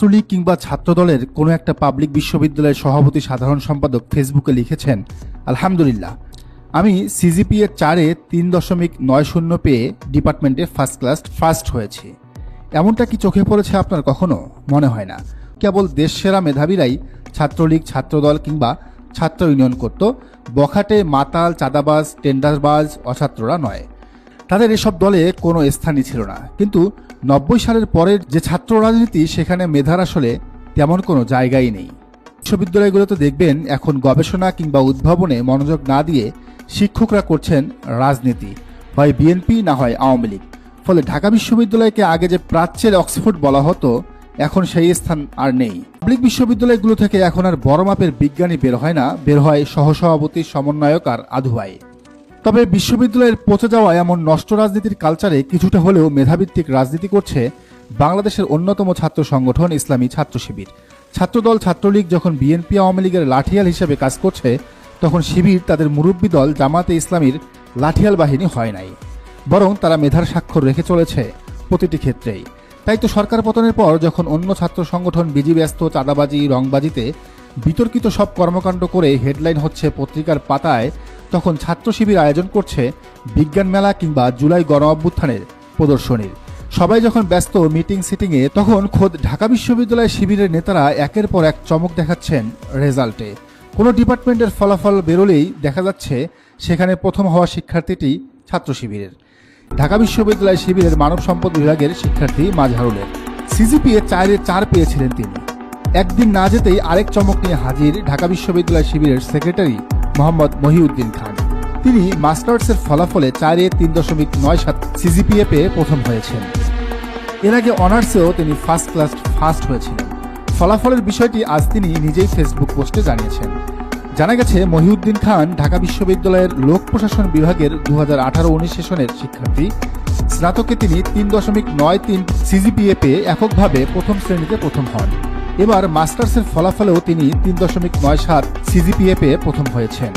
ছাত্রলীগ কিংবা ছাত্রদলের কোনো একটা পাবলিক বিশ্ববিদ্যালয়ের সভাপতি সাধারণ সম্পাদক ফেসবুকে লিখেছেন, আলহামদুলিল্লাহ, আমি সিজিপিএ চারে তিন দশমিক নয় শূন্য পেয়ে ডিপার্টমেন্টে ফার্স্ট ক্লাস ফার্স্ট হয়েছি। এমনটা কি চোখে পড়েছে আপনার কখনো? মনে হয় না। কেবল দেশ সেরা মেধাবীরাই ছাত্রলীগ, ছাত্রদল কিংবা ছাত্র ইউনিয়ন করত, বখাটে, মাতাল, চাঁদাবাজ, টেন্ডারবাজ, অছাত্ররা নয়। তাদের এসব দলে কোনো স্থানই ছিল না। কিন্তু নব্বই সালের পরের যে ছাত্র রাজনীতি, সেখানে মেধার আসলে তেমন কোনো জায়গাই নেই। বিশ্ববিদ্যালয়গুলোতে দেখবেন এখন গবেষণা কিংবা উদ্ভাবনে মনোযোগ না দিয়ে শিক্ষকরা করছেন রাজনীতি, হয় বিএনপি না হয় আওয়ামী লীগ। ফলে ঢাকা বিশ্ববিদ্যালয়কে আগে যে প্রাচ্যের অক্সফোর্ড বলা হতো, এখন সেই স্থান আর নেই। পাবলিক বিশ্ববিদ্যালয়গুলো থেকে এখন আর বড় মাপের বিজ্ঞানী বের হয় না, বের হয় সহসভাপতি, সমন্বয়ক আর আধুয়াই তবে বিশ্ববিদ্যালয়ের পচে যাওয়া এমন নষ্ট রাজনীতির কালচারে কিছুটা হলেও মেধাভিত্তিক রাজনীতি করছে বাংলাদেশের অন্যতম ছাত্র সংগঠন ইসলামী ছাত্র শিবির। ছাত্রদল ছাত্রলীগ যখন বিএনপি আওয়ামী লীগের লাঠিয়াল হিসেবে কাজ করছে, তখন শিবির তাদের মুরব্বী দল জামাতে ইসলামীর লাঠিয়াল বাহিনী হয় নাই। বরং তারা মেধার স্বাক্ষর রেখে চলেছে প্রতিটি ক্ষেত্রেই। তাই তো সরকার পতনের পর যখন অন্য ছাত্র সংগঠন বিজি ব্যস্ত, চাঁদাবাজি, রংবাজিতে বিতর্কিত সব কর্মকাণ্ড করে হেডলাইন হচ্ছে পত্রিকার পাতায় তখন ছাত্র শিবির আয়োজন করছে বিজ্ঞান মেলা কিংবা জুলাই গণ অভ্যুত্থানের প্রদর্শনীর। সবাই যখন ব্যস্ত মিটিং, সিটিংয়ে, তখন খোদ ঢাকা বিশ্ববিদ্যালয় শিবিরের নেতারা একের পর এক চমক দেখাচ্ছেন রেজাল্টে। কোনো ডিপার্টমেন্টের ফলাফল বেরোলেই দেখা যাচ্ছে সেখানে প্রথম হওয়া শিক্ষার্থীটি ছাত্র শিবিরের ঢাকা বিশ্ববিদ্যালয় শিবিরের মানব সম্পদ বিভাগের শিক্ষার্থী মাঝহারুলের। সিজিপিএ চারে চার পেয়েছিলেন তিনি। একদিন না যেতেই আরেক চমক নিয়ে হাজির ঢাকা বিশ্ববিদ্যালয় শিবিরের সেক্রেটারি মোহাম্মদ মহিউদ্দিন খান। তিনি মাস্টার্সের ফলাফলে চারে তিন দশমিক নয় সাত সিজিপিএ পেয়ে প্রথম হয়েছেন। এর আগে অনার্সেও তিনি ফার্স্ট ক্লাস ফার্স্ট হয়েছিলেন। ফলাফলের বিষয়টি আজ তিনি নিজেই ফেসবুক পোস্টে জানিয়েছেন। জানা গেছে, মহিউদ্দিন খান ঢাকা বিশ্ববিদ্যালয়ের লোক প্রশাসন বিভাগের দু হাজার আঠারো উনিশ সেশনের শিক্ষার্থী। স্নাতকে তিনি তিন দশমিক নয় তিন সিজিপিএ পেয়ে এককভাবে প্রথম শ্রেণীতে প্রথম হন। এবার মাস্টার্সের ফলাফলেও তিনি তিন দশমিক নয় সাত সিজিপিএ পেয়ে প্রথম হয়েছেন।